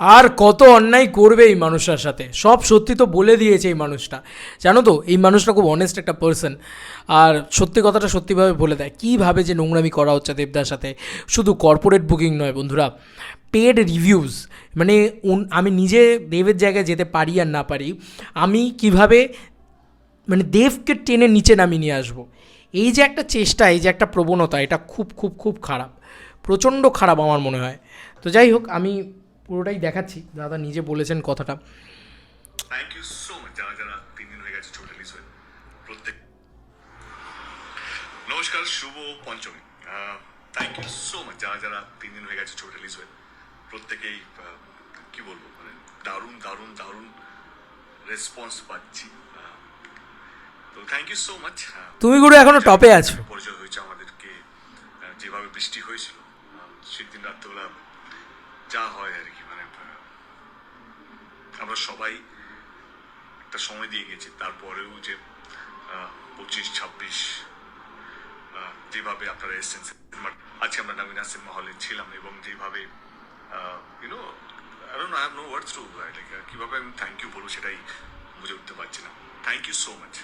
আর কত অন্যায় করবে এই মানুষটার সাথে? সব সত্যি তো বলে দিয়েছে এই মানুষটা। জানো তো, এই মানুষটা খুব অনেস্ট একটা পার্সন আর সত্যি কথাটা সত্যিভাবে বলে দেয়। কীভাবে যে নোংরামি করা হচ্ছে দেবদার সাথে? শুধু কর্পোরেট বুকিং নয় বন্ধুরা পেড রিভিউজ মানে আমি নিজে দেবের জায়গায় যেতে পারি আর না পারি, আমি কীভাবে মানে দেবকে টেনে নিচে নামিয়ে নিয়ে আসব? এই যে একটা চেষ্টা, এই যে একটা প্রবণতা, এটা খুব খুব খুব খারাপ। প্রচণ্ড খারাপ আমার মনে হয়। তো যাই হোক, আমি পুরোটাই দেখাচ্ছি। দাদা নিজে বলেছেন কথাটা। থ্যাংক ইউ সো মাচ যারা যারা তিন দিন হয়ে গেছে ছোট রিলিজ প্রত্যেক নমস্কার শুভ Panchami. Thank you so much যারা যারা তিন দিন হয়ে গেছে ছোট রিলিজ হয়ে প্রত্যেকেই কি বলব মানে দারুণ দারুণ দারুণ রেসপন্স পাচ্ছি। তো থ্যাংক ইউ সো মাচ তুমি গুরু এখনও টপে আছো। পরিচয় হয়েছে আমাদেরকে যেভাবে বৃষ্টি হয়েছিল সেদিন রাত্রেবেলা যা হয় আর কি। আমরা সবাই একটা সময় দিয়ে গেছি। তারপরেও যে পঁচিশ, ছাব্বিশ যেভাবে আপনারা এসছেন, সিনেমার আজকে আমরা নবীনা সিনেমা হলে ছিলাম এবং যেভাবে you know I I no words to কীভাবে আমি থ্যাংক ইউ বলব সেটাই বুঝে উঠতে পারছি না থ্যাংক ইউ সো মাচ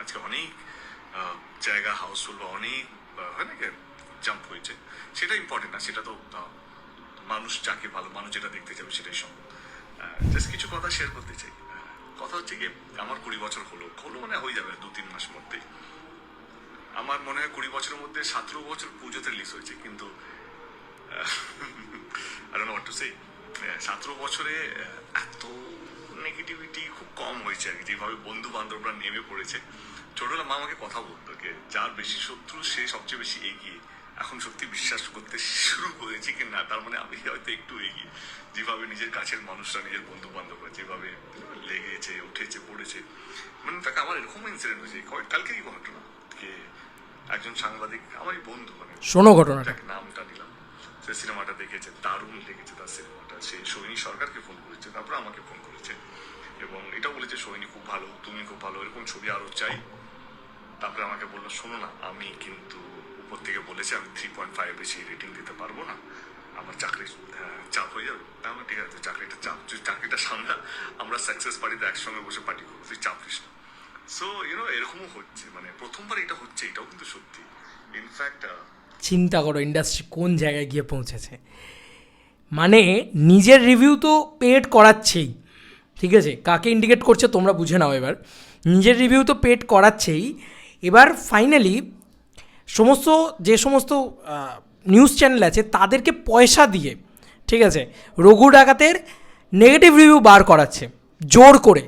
আজকে অনেক জায়গা হাউসফুল বা অনেক হয় না জাম্প হয়েছে। সেটা ইম্পর্টেন্ট না, সেটা তো মানুষ যাকে ভালো, মানুষ যেটা দেখতে যাবে সেটাই সম্ভব। জাস্ট কিছু কথা শেয়ার করতে চাই। কথা হচ্ছে কি, আমার কুড়ি বছর হলো। হলো মানে হয়ে যাবে দু, তিন মাস মধ্যেই। আমার মনে হয় কুড়ি বছরের মধ্যে সতেরো বছর পুজোতে রিলিজ হয়েছে, কিন্তু আর টু সে সতেরো বছরে এত নেগেটিভিটি খুব কম হয়েছে আর কি, যেভাবে বন্ধু বান্ধবরা নেমে পড়েছে। ছোটবেলা মা আমাকে কথা বলতো যে, যার বেশি শত্রু, সে সবচেয়ে বেশি এগিয়ে। এখন সত্যি বিশ্বাস করতে শুরু করেছি কি না তার মানে আমি হয়তো একটু এগিয়ে। যেভাবে নিজের কাছের মানুষরা নিজের বন্ধু বান্ধবরা যেভাবে লেগেছে উঠেছে পড়েছে মানে তাকে আমার এরকম ইনসিডেন্ট হয়েছে কালকেরই ঘটনা যে একজন সাংবাদিক আমারই বন্ধু মানে শোনো ঘটনাটা। নামটা নিলাম। সে সিনেমাটা দেখেছে দারুণ লেগেছে তার সিনেমাটা। সে সোহিনী সরকারকে ফোন করেছে তারপরে আমাকে ফোন করেছে। এবং এটা বলেছে সোহিনী খুব ভালো তুমি খুব ভালো। এরকম ছবি আরও চাই। তারপরে আমাকে বলল শোনো না আমি কিন্তু উপর থেকে বলেছি আমি থ্রি পয়েন্ট ফাইভ বেশি রেটিং দিতে পারব না। আমার চাকরি আহ, চাপ হয়ে যাবে। আমার ঠিক আছে চাকরিটা চাপ তুই চাকরিটা সামলা আমরা সাকসেস পার্টিতে একসঙ্গে বসে পার্টি করব তুই চাপ না। সো ইউনো এরকমও হচ্ছে মানে প্রথমবার এটা হচ্ছে এটাও কিন্তু সত্যি। ইনফ্যাক্ট চিন্তা করো ইন্ডাস্ট্রি কোন জায়গায় গিয়ে পৌঁছেছে। মানে নিজের রিভিউ তো পেড করাচ্ছেই ঠিক আছে? কাকে ইন্ডিকেট করছে তোমরা বুঝে নাও এবার। নিজের রিভিউ তো পেড করাচ্ছেই। এবার ফাইনালি সমস্ত, যে সমস্ত নিউজ চ্যানেল আছে, তাদেরকে পয়সা দিয়ে, ঠিক আছে, রঘু ডাকাতের নেগেটিভ রিভিউ বার করাচ্ছে, জোর করে।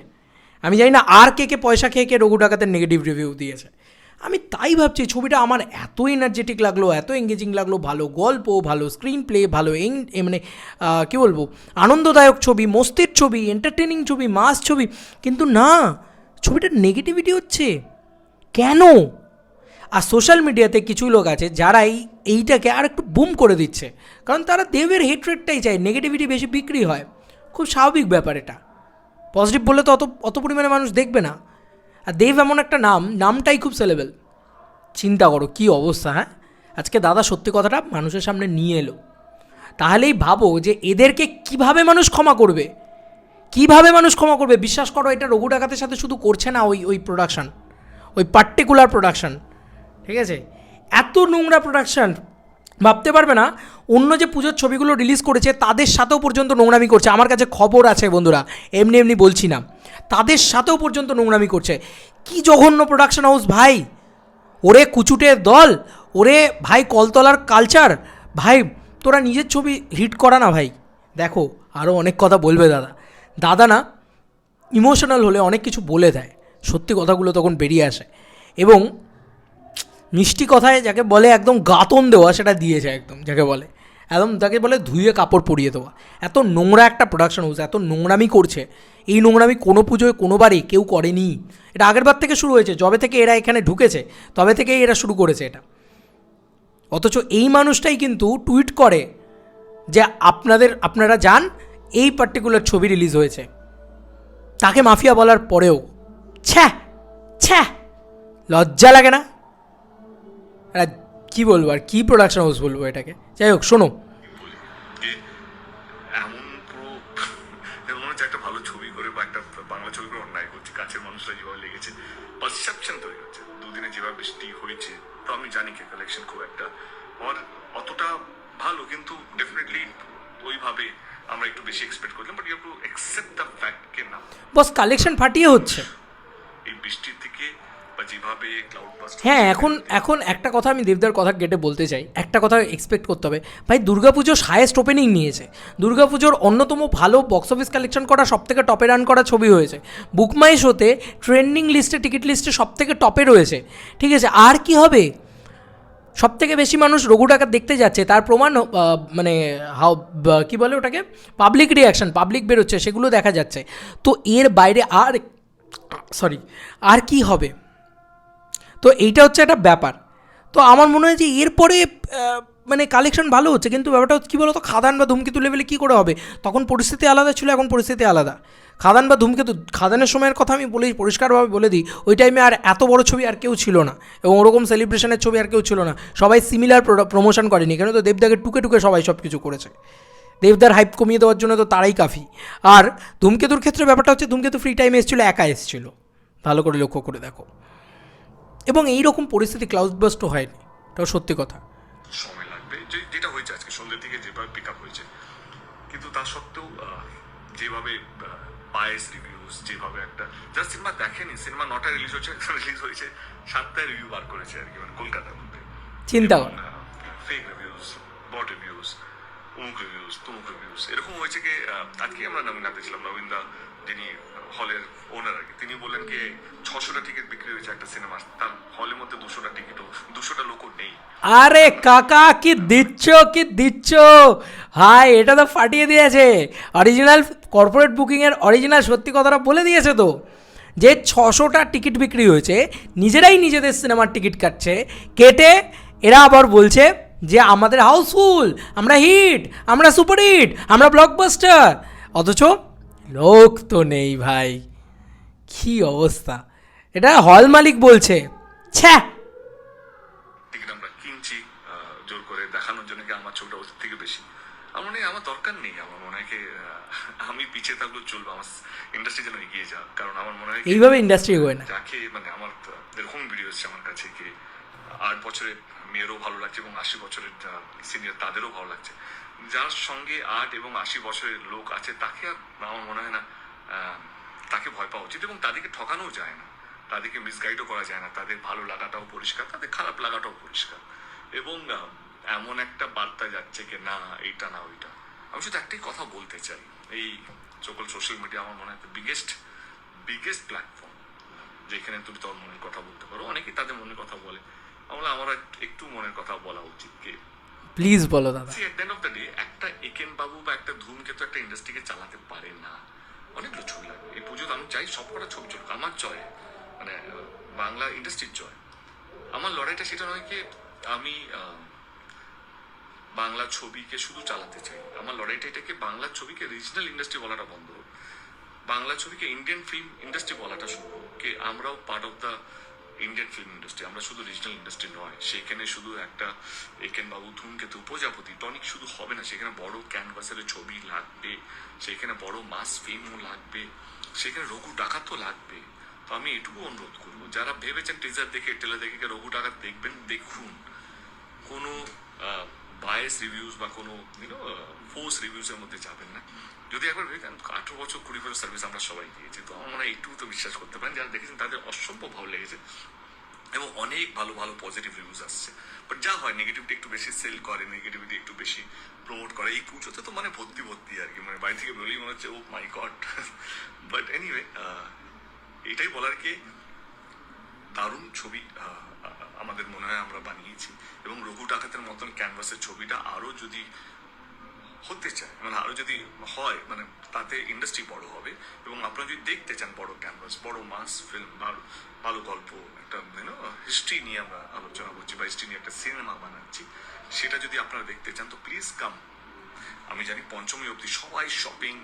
আমি জানি না আর কে কে পয়সা খেয়ে কে রঘু ডাকাতের নেগেটিভ রিভিউ দিয়েছে। আমি তাই ভাবছি, ছবিটা আমার এত এনার্জেটিক লাগল, এত এঙ্গেজিং লাগল, ভালো গল্প, ভালো স্ক্রিন প্লে ভালো এং মানে কী বলব, আনন্দদায়ক ছবি, মস্তির ছবি এন্টারটেনিং ছবি মাস ছবি। কিন্তু না, ছবিটার নেগেটিভিটি হচ্ছে। কেন? আর সোশ্যাল মিডিয়াতে কিছু লোক আছে যারা এই, এইটাকে আর একটু বুম করে দিচ্ছে। কারণ তারা দেবের হেট্রেটটাই চায় নেগেটিভিটি বেশি বিক্রি হয়। খুব স্বাভাবিক ব্যাপার এটা। পজিটিভ বললে তো অত অত পরিমাণে মানুষ দেখবে না। আর দেব এমন একটা নাম, নামটাই খুব সেলেবেল চিন্তা করো, কী অবস্থা হ্যাঁ? আজকে দাদা সত্যি কথাটা মানুষের সামনে নিয়ে এলো। তাহলেই ভাবো যে এদেরকে কীভাবে মানুষ ক্ষমা করবে? কীভাবে মানুষ ক্ষমা করবে? বিশ্বাস করো, এটা রঘু ডাকাতের সাথে শুধু করছে না ওই ওই প্রোডাকশান ওই পার্টিকুলার প্রোডাকশন ঠিক আছে? এত নোংরা প্রোডাকশন ভাবতে পারবে না? অন্য যে পুজোর ছবিগুলো রিলিজ করেছে, তাদের সাথেও পর্যন্ত নোংরামি করছে। আমার কাছে খবর আছে বন্ধুরা, এমনি এমনি বলছি না। তাদের সাথেও পর্যন্ত নোংরামি করছে। কি জঘন্য প্রোডাকশন হাউস ভাই? ওরে কুচুটের দল, ওরে ভাই কলতলার কালচার ভাই, তোরা নিজের ছবি হিট করা না ভাই। দেখো আরও অনেক কথা বলবে দাদা। দাদা না ইমোশনাল হলে অনেক কিছু বলে দেয়। সত্যি কথাগুলো তখন বেরিয়ে আসে। এবং মিষ্টি কথায় যাকে বলে একদম গাতন দেওয়া, সেটা দিয়েছে একদম, যাকে বলে। একদম যাকে বলে ধুয়ে কাপড় পরিয়ে দেওয়া। এত নোংরা একটা প্রোডাকশন হাউস এত নোংরামি করছে। এই নোংরামি কোনো পুজোয়, কোনোবারই কেউ করেনি। এটা আগের বার থেকে শুরু হয়েছে, যবে থেকে এরা এখানে ঢুকেছে, তবে থেকেই এরা শুরু করেছে এটা। অথচ এই মানুষটাই কিন্তু টুইট করে যে আপনাদের, আপনারা যান, এই পার্টিকুলার ছবি রিলিজ হয়েছে। তাকে মাফিয়া বলার পরেও ছ্যা ছ্যা লজ্জা লাগে না? আর কী বলব আর কী প্রোডাকশন হাউস বলব এটাকে? যাই হোক শোনো। এমন পুরো ছবি করে বা একটা বাংলা ছবি করে অন্যায় করছি কাছের মানুষরা যেভাবে লেগেছে পারসেপশন তৈরি হচ্ছে। দুদিনে যেভাবে বৃষ্টি হয়েছে তো আমি জানি কি কালেকশন খুব একটা অতটা ভালো কিন্তু ডেফিনেটলি ওইভাবে আমরা একটু বেশি এক্সপেক্ট করলাম but you to accept the fact কে না। বস কালেকশন ফাটিয়ে হচ্ছে। এই বৃষ্টির হ্যাঁ এখন এখন একটা কথা আমি দেবদার কথা কেটে বলতে চাই। একটা কথা এক্সপেক্ট করতে হবে। ভাই দুর্গাপুজো হায়েস্ট ওপেনিং নিয়েছে। দুর্গাপুজোর অন্যতম ভালো বক্স অফিস কালেকশন করা সব থেকে টপে রান করা ছবি হয়েছে। বুকমাই শোতে ট্রেন্ডিং লিস্টে টিকিট লিস্টে সব থেকে টপে রয়েছে। ঠিক আছে আর কি হবে? সব থেকে বেশি মানুষ রঘু ডাকাত দেখতে যাচ্ছে। তার প্রমাণ মানে হাও কি বলে ওটাকে? পাবলিক রিয়াকশন পাবলিক বেরোচ্ছে সেগুলো দেখা যাচ্ছে। তো এর বাইরে আর সরি আর কি হবে? তো এইটা হচ্ছে একটা ব্যাপার। তো আমার মনে হয় যে এরপরে মানে কালেকশন ভালো হচ্ছে, কিন্তু ব্যাপারটা কী বলো তো খাদান বা ধূমকেতু লেভেলে কী করে হবে? তখন পরিস্থিতি আলাদা ছিল, এখন পরিস্থিতি আলাদা। খাদান বা ধূমকেতু, খাদানের সময়ের কথা আমি বলি, পরিষ্কারভাবে বলে দিই, ওই টাইমে আর এত বড় ছবি আর কেউ ছিল না। এবং ওরকম সেলিব্রেশনের ছবি আর কেউ ছিল না। সবাই সিমিলার প্রমোশন করেনি। কেন তো দেবদাকে টুকে টুকে সবাই সব কিছু করেছে। দেবদার হাইপ কমিয়ে দেওয়ার জন্য তো তারাই কাফি। আর ধূমকেতুর ক্ষেত্রে ব্যাপারটা হচ্ছে, ধূমকেতু ফ্রি টাইমে এসেছিল, একা এসেছিল। ভালো করে লক্ষ্য করে দেখো। এবং এই রকম পরিস্থিতি ক্লাউডবাস্ট হয়নি। এটাও সত্যি কথা। সময় লাগবে। যে যেটা হয়েছে আজকে সন্ধ্যের দিকে যেভাবে পিক আপ হয়েছে কিন্তু তা সত্ত্বেও যেভাবে বায়াস রিভিউজ যেভাবে একটা যারা সিনেমা দেখেনি সিনেমা নটা রিলিজ হচ্ছে একটা রিলিজ হয়েছে সাতটায় রিভিউ বার করেছে আর কি মানে কলকাতার মধ্যে। চিন্তা কর ফেক রিভিউজ বট রিভিউজ অমুক রিভিউজ তমুক রিভিউজ এরকম হয়েছে কি আজকে আমরা নবীনাতে ছিলাম নবীন দা যিনি হলের ওনার আর কি। তিনি বললেন কি, ছশোটা টিকিট বিক্রি হয়েছে একটা সিনেমা তার হলের মধ্যে দুশোটা টিকিটও দুশোটা লোকও নেই। আরে কাকা, কি দিচ্ছ কি দিচ্ছ? হাই এটা তো ফাটিয়ে দিয়েছে। অরিজিনাল কর্পোরেট বুকিংয়ের অরিজিনাল সত্যি কথাটা বলে দিয়েছে তো। যে ছশোটা টিকিট বিক্রি হয়েছে, নিজেরাই নিজেদের সিনেমার টিকিট কাটছে। কেটে এরা আবার বলছে যে, আমাদের হাউসফুল আমরা হিট আমরা সুপার হিট আমরা ব্লকবাস্টার অথচ লোক তো নেই ভাই। কি অবস্থা? এটা হল মালিক বলছে। ছ্যা। টিকিট আমরা কিনছি জোর করে দেখানোর জন্য কি আমার ছবিটা ওদের থেকে বেশি? আমার মনে হয় আমার দরকার নেই আমার মনে হয় কি আমি পিছিয়ে থাকলেও চলবে আমার ইন্ডাস্ট্রি যেন এগিয়ে যাক। কারণ আমার মনে হয় এইভাবে ইন্ডাস্ট্রি এগোয় না। যাকে মানে আমার এরকম ভিডিও এসছে আমার কাছে কি আট বছরের মেয়েরও ভালো লাগছে এবং আশি বছরের সিনিয়র তাদেরও ভালো লাগছে। যার সঙ্গে আট এবং আশি বছরের লোক আছে, তাকে আমার মনে হয় না তাকে ভয় পাওয়া উচিত এবং তাদেরকে ঠকানোও যায় না। তাদেরকে মিসগাইডও করা যায় না। তাদের ভালো লাগাটাও পরিষ্কার, তাদের খারাপ লাগাটাও পরিষ্কার। এবং এমন একটা বার্তা যাচ্ছে কি না, এইটা না, ওইটা। আমি শুধু একটাই কথা বলতে চাই। এই সকল সোশ্যাল মিডিয়া আমার মনে হয় বিগেস্ট বিগেস্ট প্ল্যাটফর্ম যেখানে তুমি তোমার মনের কথা বলতে পারো। অনেকেই তাদের মনের কথা বলে। আমরা, আমার একটু মনের কথা বলা উচিত, কি প্লিজ বলো, দাদা। একটা একেন বাবু বা একটা ধূমকেতু একটা ইন্ডাস্ট্রিকে চালাতে পারে না। অনেকগুলো ছবি লাগবে। এই পুজো আমি চাই সব কটা ছবি চলুক। আমার জয় মানে বাংলা ইন্ডাস্ট্রির জয়। আমার লড়াইটা সেটা নয় কি, আমি বাংলা ছবিকে শুধু চালাতে চাই। আমার লড়াইটা এটাকে বাংলা ছবিকে রিজনাল ইন্ডাস্ট্রি বলাটা বন্ধ বাংলা ছবিকে ইন্ডিয়ান ফিল্ম ইন্ডাস্ট্রি বলাটা শুরু কে আমরাও part of the Indian film industry আমরা শুধু রিজনাল ইন্ডাস্ট্রি নয়, সেখানে শুধু একটা একেন বাবু ধূমকেতু প্রজাপতি টনিক শুধু হবে না, সেখানে বড় ক্যানভাসের ছবি লাগবে, সেখানে বড় মাস ফিল্মও লাগবে, সেখানে রঘু ডাকাতও লাগবে। তো আমি এটুকু অনুরোধ করব, যারা ভেবেছেন টিজার দেখে টেলে দেখে রঘু ডাকাত দেখবেন, দেখুন। কোনো বায়াস রিভিউজ বা কোনো ইউনো ফোর্স রিভিউজের মধ্যে যাবেন না। যদি একবার ভেবেন আঠেরো বছর, কুড়ি বছর সার্ভিস আমরা সবাই দিয়েছি, তো আমরা এইটুকু তো বিশ্বাস করতে পারেন, যারা দেখেছেন তাদের অসম্ভব ভালো লেগেছে। এবং অনেক ভালো ভালো পজিটিভ রিভিউজ আসছে। বাট যা হয় নেগেটিভিটি একটু বেশি সেল করে নেগেটিভিটি একটু বেশি প্রমোট করে। এই পুজোতে তো মানে ভর্তি ভর্তি আর কি মানে বাড়ি থেকে বেরোলেই মনে হচ্ছে oh my god but anyway এটাই বলার কি, দারুণ ছবি আমাদের মনে হয় আমরা বানিয়েছি। এবং রঘু ডাকাতের মতন ক্যানভাসের ছবিটা আরও যদি হতে চায় মানে আরও যদি হয় মানে তাতে ইন্ডাস্ট্রি বড় হবে, এবং আপনারা যদি দেখতে চান বড় ক্যানভাস বড় মাস ফিল্ম ভালো ভালো গল্প, একটা হিস্ট্রি নিয়ে আমরা আলোচনা করছি বা হিস্ট্রি নিয়ে একটা সিনেমা বানাচ্ছি, সেটা যদি আপনারা দেখতে চান, তো প্লিজ কাম আমি জানি পঞ্চমী অবধি সবাই শপিং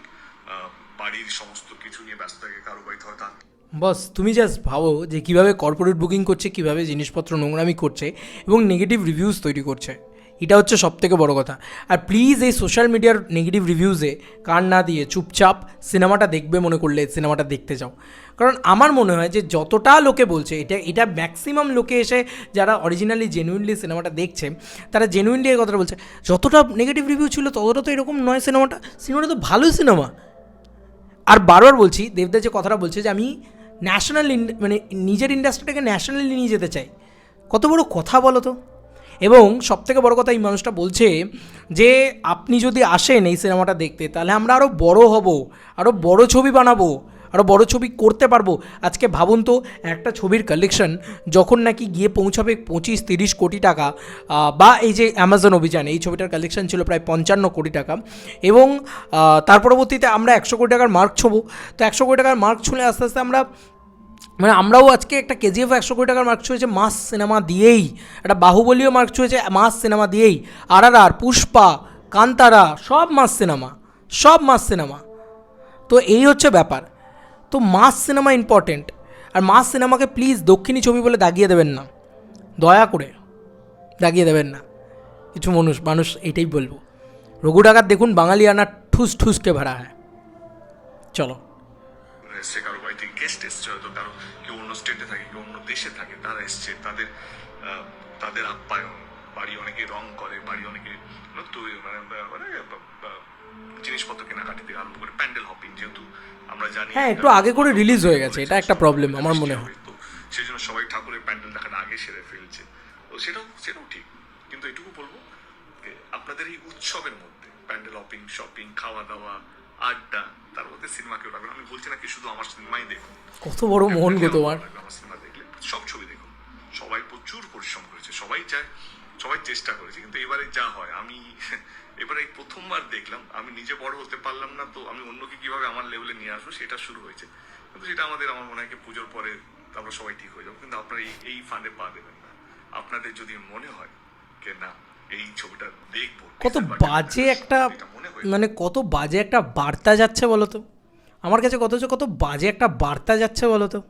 বাড়ির সমস্ত কিছু নিয়ে ব্যস্ত থাকে, কারও বাড়িতে হয়তো বস, তুমি জাস্ট ভাবো যে কীভাবে কর্পোরেট বুকিং করছে, কীভাবে জিনিসপত্র নোংরামি করছে এবং নেগেটিভ রিভিউজ তৈরি করছে। এটা হচ্ছে সব থেকে বড় কথা। আর প্লিজ এই সোশ্যাল মিডিয়ার নেগেটিভ রিভিউজে কান না দিয়ে চুপচাপ সিনেমাটা দেখবে মনে করলে সিনেমাটা দেখতে যাও। কারণ আমার মনে হয় যে যতটা লোকে বলছে, এটা এটা ম্যাক্সিমাম লোকে এসে যারা অরিজিনালি জেনুইনলি সিনেমাটা দেখছে, তারা জেনুইনলি এই কথাটা বলছে, যতটা নেগেটিভ রিভিউ ছিল, ততটা তো এরকম নয় সিনেমাটা। সিনেমাটা তো ভালোই সিনেমা। আর বারবার বলছি, দেবদা যে কথাটা বলছে যে আমি ন্যাশনাল মানে নিজের ইন্ডাস্ট্রিটাকে ন্যাশনালি নিয়ে যেতে চাই। কত বড় কথা বলো তো? এবং সবথেকে বড় কথা এই মানুষটা বলছে যে, আপনি যদি আসেন এই সিনেমাটা দেখতে, তাহলে আমরা আরও বড় হব আরও বড় ছবি বানাবো। আরও বড় ছবি করতে পারব। আজকে ভাবুন তো, একটা ছবির কালেকশন যখন নাকি গিয়ে পৌঁছাবে পঁচিশ, তিরিশ কোটি টাকা বা এই যে অ্যামাজন অভিযান, এই ছবিটার কালেকশন ছিল প্রায় পঞ্চান্ন কোটি টাকা। এবং তার পরবর্তীতে আমরা একশো কোটি টাকার মার্ক ছোবো। তো একশো কোটি টাকার মার্ক ছুঁলে আস্তে আস্তে আমরা মানে আমরাও আজকে একটা কেজিএফ একশো কোটি টাকার মার্ক ছুঁয়েছে মাস সিনেমা দিয়েই। একটা বাহুবলীয় মার্ক ছুঁয়েছে মাস সিনেমা দিয়েই। আর আর পুষ্পা, কান্তারা, সব মাস সিনেমা, সব মাস সিনেমা। তো এই হচ্ছে ব্যাপার। তো মাস সিনেমা ইম্পর্টেন্ট আর মাস সিনেমাকে প্লিজ দক্ষিণী ছবি বলে দাগিয়ে দেবেন না। দয়া করে দাগিয়ে দেবেন না। কিছু মানুষ মানুষ এটাই বলব। রঘু ডাকাত দেখুন, বাঙালি আনা ঠুস ঠুসকে ভাড়া হয়। চলো। এসছে কারও বাড়িতে গেস্ট এসছে হয়তো কারও। কেউ অন্য স্টেটে থাকে, কেউ অন্য দেশে থাকে, তারা এসছে। তাদের তাদের আপ্যায়ন। বাড়ি অনেকে রং করে, বাড়ি অনেকে মানে মানে বা- জিনিসপত্র কেনাকাটি থেকে আরম্ভ করে প্যান্ডেল হপিং যেহেতু আমরা জানি হ্যাঁ, একটু আগে করে release হয়ে গেছে, এটা একটা problem আমার মনে হয়। তো সেই জন্য সবাই ঠাকুরের প্যান্ডেল দেখাটা আগে সেরে ফেলছে। তো সেটাও সেটাও ঠিক। কিন্তু এটুকু বলব আপনাদের এই উৎসবের মধ্যে প্যান্ডেল হপিং শপিং খাওয়া দাওয়া আড্ডা তার মধ্যে সিনেমা কেউ রাখবেন আমি বলছি না কি শুধু আমার সিনেমাই দেখুন। কত বড় মন গো তোমার। আমার সিনেমা দেখলে সব ছবি দেখুন। সবাই প্রচুর পরিশ্রম করেছে সবাই চায় সবাই চেষ্টা করেছে। কিন্তু এবারে যা হয় আমি এবারে এই প্রথমবার দেখলাম আমি নিজে বড় হতে পারলাম না তো আমি অন্যকে কীভাবে আমার লেভেলে নিয়ে আসব সেটা শুরু হয়েছে। কিন্তু সেটা আমাদের আমার মনে হয় পুজোর পরে আমরা সবাই ঠিক হয়ে যাব। কিন্তু আপনারা এই এই ফান্ডে পা দেবেন না। আপনাদের যদি মনে হয় যে না এই ছবিটা দেখব কত বাজে একটা মনে মানে কত বাজে একটা বার্তা যাচ্ছে বলো তো আমার কাছে কত কত বাজে একটা বার্তা যাচ্ছে বলো তো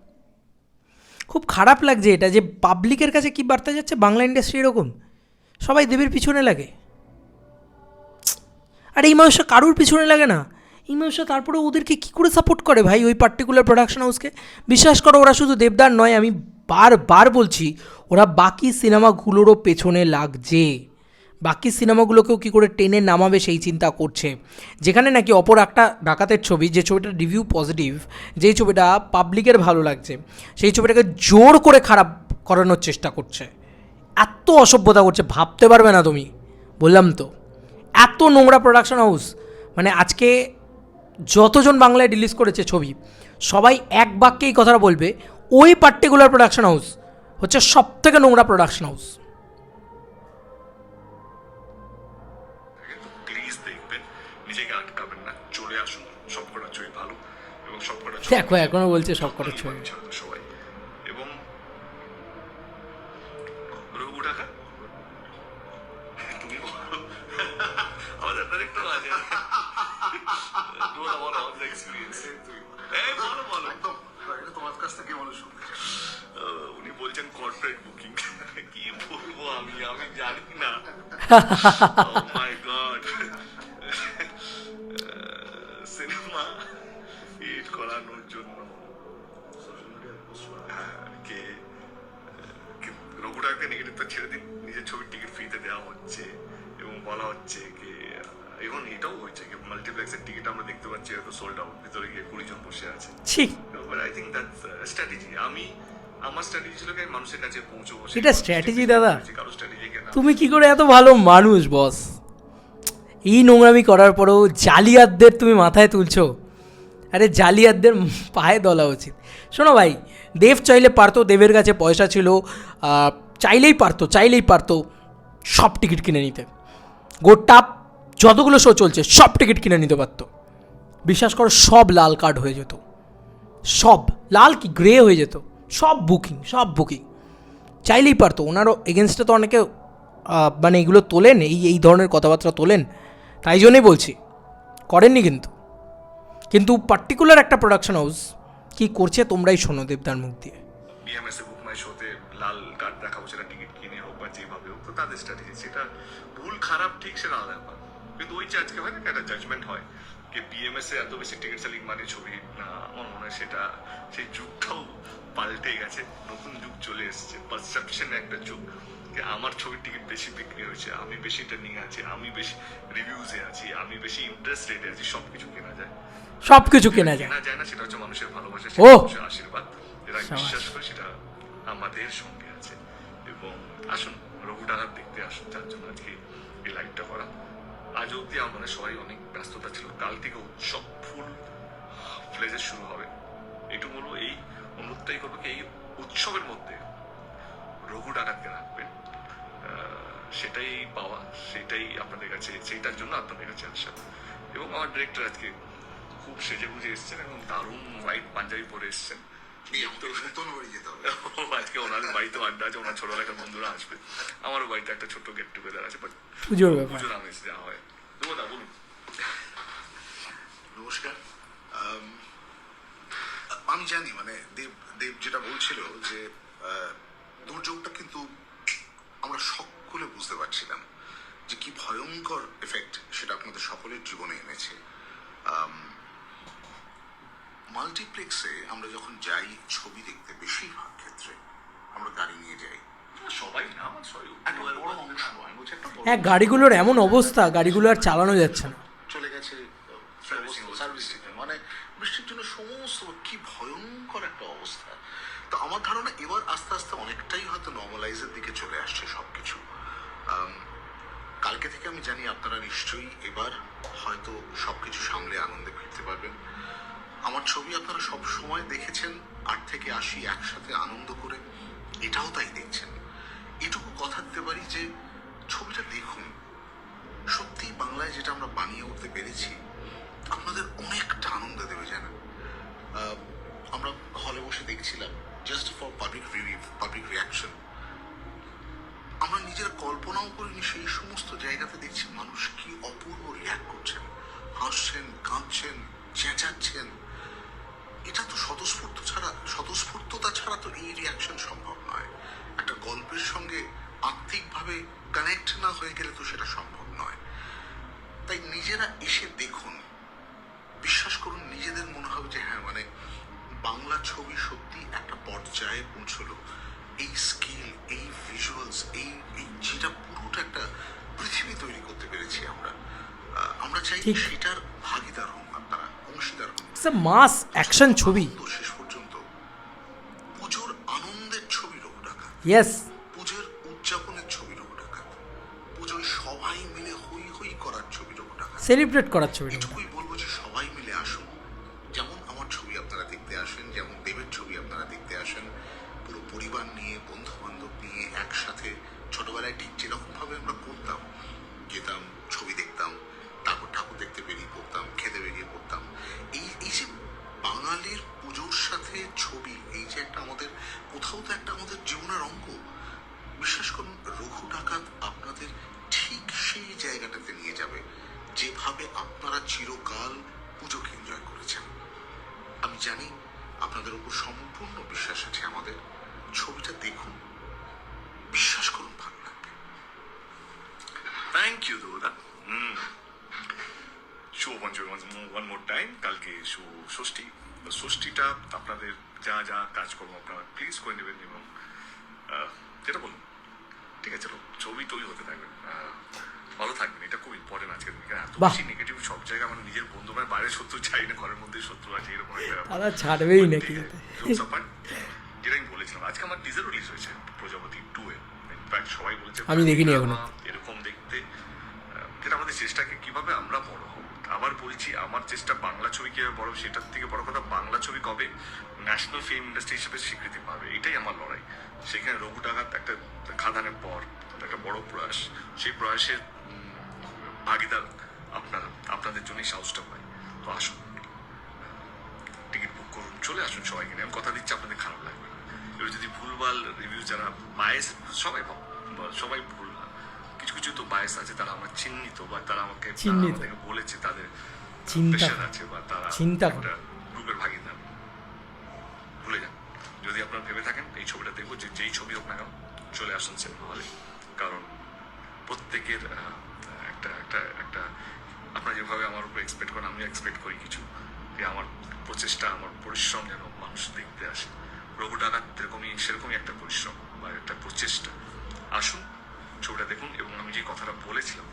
খুব খারাপ লাগছে এটা যে পাবলিকের কাছে কি বার্তা যাচ্ছে? বাংলা ইন্ডাস্ট্রি এরকম। সবাই দেবীর পিছনে লাগে। আর এই মানুষটা কারুর পিছনে লাগে না? এই মানুষটা তারপরে ওদেরকে কী করে সাপোর্ট করে ভাই ওই পার্টিকুলার প্রোডাকশন হাউসকে বিশ্বাস করো, ওরা শুধু দেবদার নয়, আমি বারবার বলছি, ওরা বাকি সিনেমাগুলোরও পেছনে লাগছে। বাকি সিনেমাগুলোকেও কী করে টেনে নামাবে সেই চিন্তা করছে। যেখানে নাকি অপর একটা ডাকাতের ছবি, যে ছবিটার রিভিউ পজিটিভ যেই ছবিটা পাবলিকের ভালো লাগছে, সেই ছবিটাকে জোর করে খারাপ করানোর চেষ্টা করছে। এত অসভ্যতা করছে, ভাবতে পারবে না তুমি। বললাম তো। এত নোংরা প্রোডাকশন হাউস মানে আজকে যতজন বাংলায় রিলিজ করেছে ছবি সবাই এক বাক্যে এই কথাটা বলবে ওই পার্টিকুলার প্রোডাকশন হাউস হচ্ছে সব থেকে নোংরা প্রোডাকশন হাউস দেখো এখনও বলছে সব কটা ছবি। মাই গড সিনেমা হিট করানোর জন্য কে রঘুটাকে নেগেটিভটা ছেড়ে দিন নিজের ছবির টিকিট ফ্রিতে দেওয়া হচ্ছে এবং বলা হচ্ছে কি এখন এটাও হয়েছে কি মাল্টিপ্লেক্সের টিকিট আমরা দেখতে পাচ্ছি হয়তো সোল্ড আউট ভিতরে গিয়ে কুড়ি জন বসে আছে but I think that's strategy আমি আমার স্ট্র্যাটেজি ছিল কি আমি মানুষের কাছে পৌঁছবো এটা strategy, দাদা? তুমি কি করে এত ভালো মানুষ বস এই নোংরামি করার পরেও জালিয়াতদের তুমি মাথায় তুলছো? আরে জালিয়াতদের পায়ে দলা উচিত। শোনো ভাই, দেব চাইলে পারতো, দেবের কাছে পয়সা ছিল চাইলেই পারতো চাইলেই পারতো সব টিকিট কিনে নিতে। গোটা যতগুলো শো চলছে, সব টিকিট কিনে নিতে পারতো। বিশ্বাস করো, সব লাল কার্ড হয়ে যেত। সব, লাল কি গ্রে হয়ে যেত। সব বুকিং সব বুকিং চাইলেই পারতো, ওনারও এগেনস্টে তো অনেকে মানে এগুলো তোলেন, এই এই ধরনের কথাবার্তা তোলেন, তাই জন্যই বলছি, করেননি কিন্তু। কিন্তু পার্টিকুলার একটা প্রোডাকশন হাউস কী করছে তোমরাই শোনো দেবদার মুখ দিয়ে। বুক লাল সেটা টিকিট কিনে হোক বা যেভাবে হোক তাদের সেটা খারাপ, ঠিক, সেটা আলাদা কিন্তু ওই যে আজকে হয় না, একটা জাজমেন্ট হয়, যে বিএমএস এ এত বেশি টিকিট সেলিং মানে ছবি, না, আমার মনে হয় সেটা, সেই যুগটাও পাল্টে গেছে নতুন যুগ চলে এসেছে। পারসেপশন একটা যুগ যে আমার ছবির টিকিট বেশি বিক্রি হয়েছে আমি বেশি ট্রেনিং আছি আমি বেশি রিভিউজে আছি আমি বেশি ইন্টারেস্ট রেটে আছি সব কিছু কেনা যায়। সব কিছু কেনা যায়। কেনা যায় না সেটা হচ্ছে মানুষের ভালোবাসা সেটা মানুষের আশীর্বাদ। এরা বিশ্বাস করে সেটা আমাদের সঙ্গে আছে। এবং আসুন রঘু ডাকাত দেখতে আসুন যার জন্য আজকে এই লাইভটা করা। আজ অব্দি মনে হয় সবাই অনেক ব্যস্ততা ছিল। কাল থেকে উৎসব ফুল ফ্লেজে শুরু হবে। এটুকু বলব এই অনুরোধটাই করব কি এই উৎসবের মধ্যে রঘু ডাকাতকে রাখবেন। সেটাই পাওয়া সেটাই আপনাদের কাছে সেইটার জন্য আপনাদের কাছে আসা। এবং আমার ডিরেক্টর আজকে খুব সেজে গুজে এসেছেন এবং দারুণ হোয়াইট পাঞ্জাবি পরে এসেছেন। এই আমাকে নতুন বাড়ি যেতে হবে। আজকে ওনাদের বাড়িতে আড্ডা আছে ওনার ছোটবেলাকার বন্ধুরা আসবে। আমারও বাড়িতে একটা ছোট্ট গেট টুগেদার আছে বাট পুজোর পুজোর আমেজ দেওয়া হয়। দেবো দা নমস্কার। আম, জানি মানে দেব দেব যেটা বলছিল যে দুর্যোগটা কিন্তু আমরা সকলে বুঝতে পারছিলাম যে কি ভয়ঙ্কর এফেক্ট সেটা আপনাদের সকলের জীবনে এনেছে। মাল্টিপ্লেক্সে আমরা যখন যাই ছবি দেখতে বেশিরভাগ ক্ষেত্রে আমরা গাড়ি নিয়ে যাই। হ্যাঁ গাড়িগুলোর এমন অবস্থা গাড়িগুলো আর চালানো যাচ্ছে না। চলে গেছে সার্ভিসিংয়ে মানে বৃষ্টির জন্য সমস্ত কি ভয়ঙ্কর একটা অবস্থা। তো আমার ধারণা এবার আস্তে আস্তে অনেকটাই হয়তো নর্মালাইজের দিকে চলে আসছে সবকিছু। আম, কালকে থেকে আমি জানি আপনারা নিশ্চয়ই এবার হয়তো সবকিছু সামলে আনন্দে ফিরতে পারবেন। আমার ছবি আপনারা সব সময় দেখেছেন আট থেকে আশি একসাথে আনন্দ করে। এটাও তাই দেখছেন। এটুকু কথা দিতে পারি যে ছবিটা দেখুন। সত্যি বাংলায় যেটা আমরা বানিয়ে উঠতে পেরেছি আপনাদের অনেকটা আনন্দ দেবে আহ, আমরা হলে বসে দেখছিলাম just for public review public reaction আমরা নিজের কল্পনাও করিনি সেই সমস্ত জায়গাতে দেখছি মানুষ কি অপূর্ব রিয়াক্ট করছেন। হাসছেন কাঁদছেন চেঁচাচ্ছেন। এটা তো স্বতঃস্ফূর্ত ছাড়া স্বতঃস্ফূর্ততা ছাড়া তো এই রিয়াকশন সম্ভব নয়। একটা গল্পের সঙ্গে আত্মিকভাবে কানেক্ট না হয়ে গেলে তো সেটা সম্ভব নয়। তাই নিজেরা এসে দেখুন ছবি সত্যি একটা পর্যায়ে পৌঁছলো। এই স্কিল এই ভিজুয়ালস এই এই যেটা পুরোটা একটা পৃথিবী তৈরি করতে পেরেছি আমরা। আমরা চাই। সেটার ভাগিদার হন আপনারা অংশীদার হন মাস অ্যাকশন ছবি। শেষ পর্যন্ত পুজোর আনন্দের ছবি রঘু ডাকাত। ইয়েস পুজোর উদযাপনের ছবি রঘু ডাকাত। পুজোয় সবাই মিলে হই হই করার ছবি রঘু ডাকাত। সেলিব্রেট করার ছবি এটুকুই পরিবার নিয়ে বন্ধু বান্ধব নিয়ে একসাথে ছোটবেলায় ঠিক যেরকম ভাবে আমরা করতাম, যেতাম, ছবি দেখতাম, তারপর ঠাকুর দেখতে বেরিয়ে পড়তাম, খেতে বেরিয়ে পড়তাম, এই এই যে বাঙালির পুজোর সাথে ছবি, এই যে একটা আমাদের, কোথাও তো একটা আমাদের জীবনের অঙ্গ। বিশ্বাস করুন, রঘু ডাকাত আপনাদের ঠিক সেই জায়গাটাতে নিয়ে যাবে, যেভাবে আপনারা চিরকাল পুজোকে এনজয় করেছেন। আমি জানি আপনাদের উপর সম্পূর্ণ বিশ্বাস আছে আমাদের। ছবিটা দেখুন। বিশ্বাস করুন ভালো লাগবে। থ্যাংক ইউ দেবদা হুম। শুভ পঞ্চমী ওয়ান মোর টাইম কালকে শুভ ষষ্ঠী। ষষ্ঠীটা আপনাদের যা যা কাজকর্ম আপনারা প্লিজ করে নেবেন এবং যেটা বলুন। ঠিক আছে চলো ছবি তৈরি হতে থাকবেন ভালো থাকবেন। এটা খুব ইম্পর্টেন্ট আজকের দিনে এত বেশি নেগেটিভ সব জায়গায় আমার নিজের বন্ধু মানে বাইরে শত্রু চাই না ঘরের মধ্যে শত্রু আছে এরকম একটা ছাড়বেই নাকি? যেটা আমি বলেছিলাম। আজকে আমার টিজার রিলিজ হয়েছে প্রজাপতি টু এ। ইনফ্যাক্ট সবাই বলেছে আমি দেখিনি এখনও। এরকম দেখতে। যেটা আমাদের চেষ্টাকে কীভাবে আমরা বড় হব আবার বলছি আমার চেষ্টা বাংলা ছবি কীভাবে বড় সেটার থেকে বড় কথা বাংলা ছবি কবে ন্যাশনাল ফিল্ম ইন্ডাস্ট্রি হিসেবে স্বীকৃতি পাবে এটাই আমার লড়াই। সেখানে রঘু ডাকাত একটা খাদানের পর একটা বড় প্রয়াস। সেই প্রয়াসের ভাগিদার আপনারা আপনাদের জন্যই সাহসটা পাই তো আসুন টিকিট বুক করুন চলে আসুন সবাইকে আমি কথা দিচ্ছি আপনাদের খারাপ এবার যদি রিভিউ যারা বায়াস সবাই সবাই ভুল না। কিছু কিছু তো বায়াস আছে তারা আমার চিহ্নিত বা তারা আমাকে। আমাদেরকে বলেছে তাদের চিন্তা আছে বা তারা চিন্তা করে। গ্রুপের ভাগিদার ভুলে যান। যদি আপনারা ভেবে থাকেন এই ছবিটা দেখব যে যেই ছবি হোক না কেন চলে আসুন সিনেমা হলে কারণ প্রত্যেকের একটা একটা একটা আপনারা যেভাবে আমার উপর এক্সপেক্ট করেন আমিও এক্সপেক্ট করি কিছু। যে আমার প্রচেষ্টা আমার পরিশ্রম যেন মানুষ দেখতে আসে। রঘু ডাকাত এরকমই সেরকমই একটা পরিশ্রম বা একটা প্রচেষ্টা। আসুন ছবিটা দেখুন এবং আমি যে কথাটা বলেছিলাম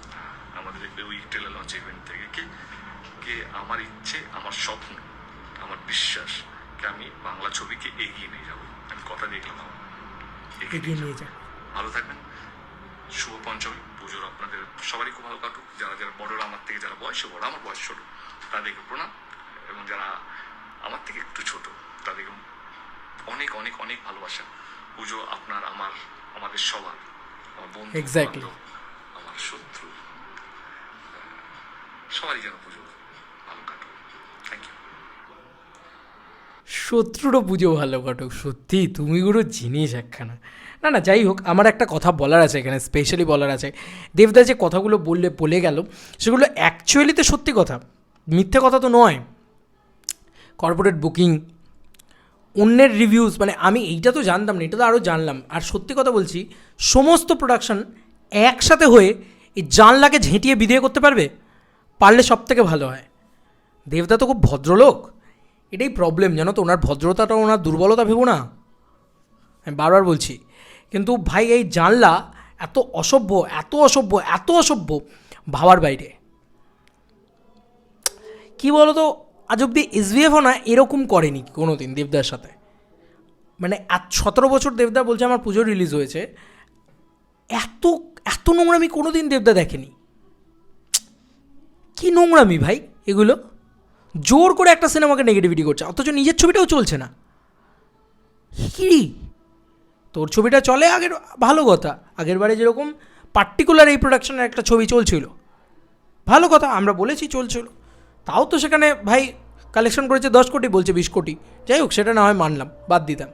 আমাদের ওই টেলে লঞ্চ ইভেন্ট থেকে কি কে আমার ইচ্ছে আমার স্বপ্ন আমার বিশ্বাস যে আমি বাংলা ছবিকে এগিয়ে নিয়ে যাব। আমি কথা দেখলাম আমার এগিয়ে নিয়ে যান ভালো থাকবেন। শুভ পঞ্চমী। পুজোর আপনাদের সবারই খুব ভালো কাটুক। যারা যারা বড়রা আমার থেকে যারা বয়সে বড় আমার বয়স ছোট তাদেরকে প্রণাম। এবং যারা আমার থেকে একটু ছোট তাদেরকে অনেক অনেক অনেক ভালোবাসা। পুজো আপনার আমার আমাদের সবার আমার বন্ধু. বান্ধব, আমার শত্রু। সবারই যেন পুজো ভালো কাটুক। থ্যাংক ইউ শত্রুরও পুজো ভালো কাটুক সত্যি তুমি গুলো জিনিস একখানা। না না যাই হোক আমার একটা কথা বলার আছে এখানে স্পেশালি বলার আছে। দেবদা যে কথাগুলো বললে বলে গেল সেগুলো অ্যাকচুয়ালি তো সত্যি কথা মিথ্যে কথা তো নয়। কর্পোরেট বুকিং অন্যের রিভিউজ মানে আমি এইটা তো জানতাম না, এটা তো আরও জানলাম। আর সত্যি কথা বলছি, সমস্ত প্রোডাকশান একসাথে হয়ে এই জানলাকে ঝেঁটিয়ে বিদিয়ে করতে পারবে? পারলে সব থেকে ভালো হয়। দেবদা তো খুব ভদ্রলোক। এটাই প্রবলেম জানো তো, ওনার ভদ্রতাটা, ওনার দুর্বলতা ভেবো না। আমি বারবার বলছি। কিন্তু ভাই, এই জানলা এত অসভ্য এত অসভ্য এত অসভ্য ভাবার বাইরে। কি বলো তো আজ অব্দি এসবিএফও না এরকম করেনি কোনো দিন দেবদার সাথে। মানে সতেরো বছর দেবদা বলছে আমার পুজো রিলিজ হয়েছে। এত এত নোংরামি কোনো দিন দেবদা দেখেনি। কি নোংরামি ভাই এগুলো? জোর করে একটা সিনেমাকে নেগেটিভিটি করছে, অথচ নিজের ছবিটাও চলছে না। কি তোর ছবিটা চলে আগের, ভালো কথা। আগের বারে যেরকম পার্টিকুলার এই প্রোডাকশনের একটা ছবি চলছিল। ভালো কথা, আমরা বলেছি চলছিল। তাও তো সেখানে ভাই কালেকশন করেছে দশ কোটি, বলছে বিশ কোটি। যাই হোক, সেটা না হয় মানলাম, বাদ দিতাম।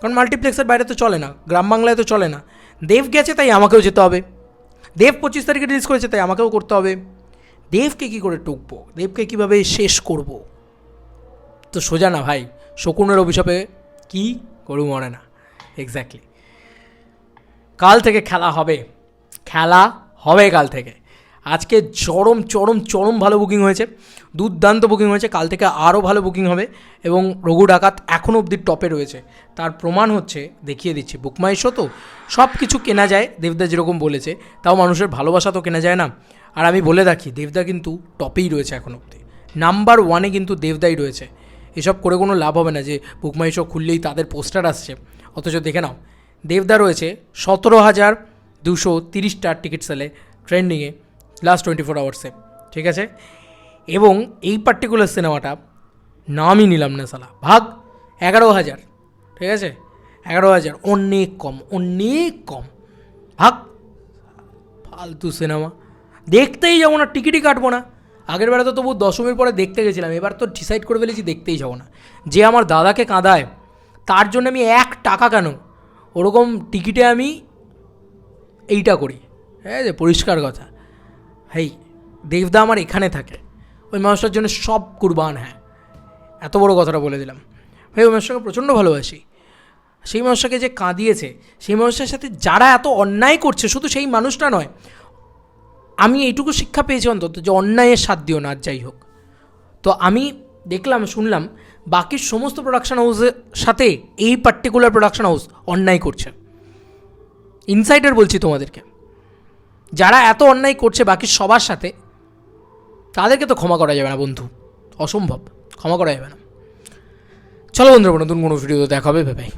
কারণ মাল্টিপ্লেক্সের বাইরে তো চলে না, গ্রাম বাংলায় তো চলে না। দেব গেছে, তাই আমাকেও যেতে হবে। দেব পঁচিশ তারিখে রিলিজ করেছে, তাই আমাকেও করতে হবে। দেবকে কী করে টুকবো? দেবকে কীভাবে শেষ করব? তো সোজা না ভাই, শকুনের অভিশাপে কি গরু মরে না। এক্স্যাক্টলি কাল থেকে খেলা হবে। খেলা হবে কাল থেকে। আজকে চরম চরম চরম ভালো বুকিং হয়েছে। দুর্দান্ত বুকিং হয়েছে। কাল থেকে আরও ভালো বুকিং হবে এবং রঘু ডাকাত এখনও অবধি টপে রয়েছে। তার প্রমাণ হচ্ছে, দেখিয়ে দিচ্ছি বুকমাই শো তো? সব কিছু কেনা যায় দেবদা যেরকম বলেছে, তাও মানুষের ভালোবাসা তো কেনা যায় না। আর আমি বলে রাখি, দেবদা কিন্তু টপেই রয়েছে এখন অবধি। নাম্বার ওয়ানে কিন্তু দেবদাই রয়েছে। এসব করে কোনো লাভ হবে না যে বুকমাই শো খুললেই তাদের পোস্টার আসছে। অথচ দেখে নাও, দেবদা রয়েছে সতেরো হাজার দুশো তিরিশটার টিকিট সেলে ট্রেন্ডিংয়ে লাস্ট টোয়েন্টি ফোর আওয়ার্সে ঠিক আছে? এবং এই পার্টিকুলার সিনেমাটা নামই নিলাম না সালা ভাগ, এগারো হাজার, ঠিক আছে? এগারো হাজার, অনেক কম অনেক কম। ভাগ, ফালতু সিনেমা দেখতেই যাব না, টিকিটই কাটবো না। আগের বেলা তো তবু দশমীর পরে দেখতে গেছিলাম, এবার তো ডিসাইড করে ফেলেছি দেখতেই যাব না। যে আমার দাদাকে কাঁদায়, তার জন্য আমি এক টাকা কেন? ওরকম টিকিটে আমি এইটা করি। হ্যাঁ যে, পরিষ্কার কথা। হেই, দেবদা আমার এখানে থাকে। ওই মানুষটার জন্য সব কুরবান হ্যাঁ। এত বড় কথাটা বলে দিলাম। ভাই, ওই মানুষটাকে প্রচণ্ড ভালোবাসি। সেই মানুষটাকে যে কাঁদিয়েছে, সেই মানুষটার সাথে যারা এত অন্যায় করছে, শুধু সেই মানুষটা নয়, আমি এইটুকু শিক্ষা পেয়েছি অন্তত যে অন্যায়ের সাথ দিও না যাই হোক। তো আমি দেখলাম, শুনলাম, বাকি সমস্ত প্রোডাকশন হাউসের সাথে এই পার্টিকুলার প্রোডাকশন হাউস অন্যায় করছে। ইনসাইডার বলছি তোমাদেরকে। যারা এত অন্যায় করছে বাকি সবার সাথে, তাদেরকে তো ক্ষমা করা যাবে না বন্ধু। অসম্ভব। ক্ষমা করা যাবে না। চলো বন্ধুরা, নতুন কোনো ভিডিও দেখা হবে। ভাই